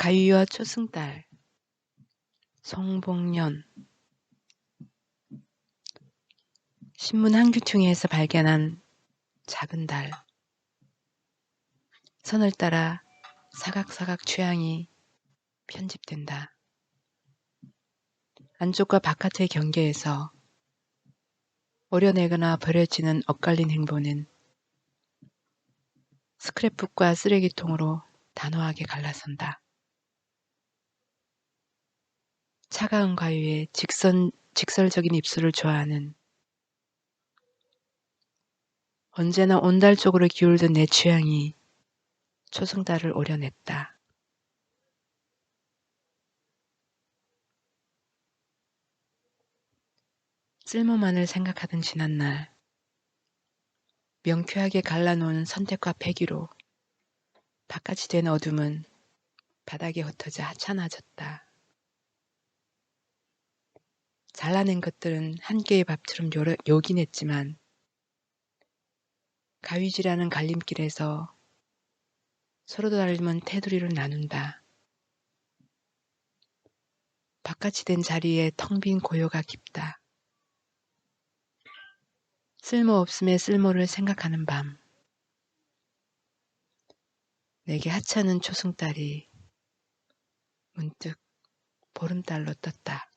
가위와 초승달 송봉년 신문 한 귀퉁이에서 발견한 작은 달 선을 따라 사각사각 취향이 편집된다. 안쪽과 바깥의 경계에서 오려내거나 버려지는 엇갈린 행보는 스크랩북과 쓰레기통으로 단호하게 갈라선다. 차가운 가위에 직선, 직설적인 입술을 좋아하는 언제나 온달 쪽으로 기울던 내 취향이 초승달을 오려냈다. 쓸모만을 생각하던 지난날 명쾌하게 갈라놓은 선택과 패기로 바깥이 된 어둠은 바닥에 흩어져 하찮아졌다. 잘라낸 것들은 한 개의 밥처럼 요긴 했지만 가위질하는 갈림길에서 서로 닮은 테두리를 나눈다. 바깥이 된 자리에 텅 빈 고요가 깊다. 쓸모없음의 쓸모를 생각하는 밤. 내게 하찮은 초승달이 문득 보름달로 떴다.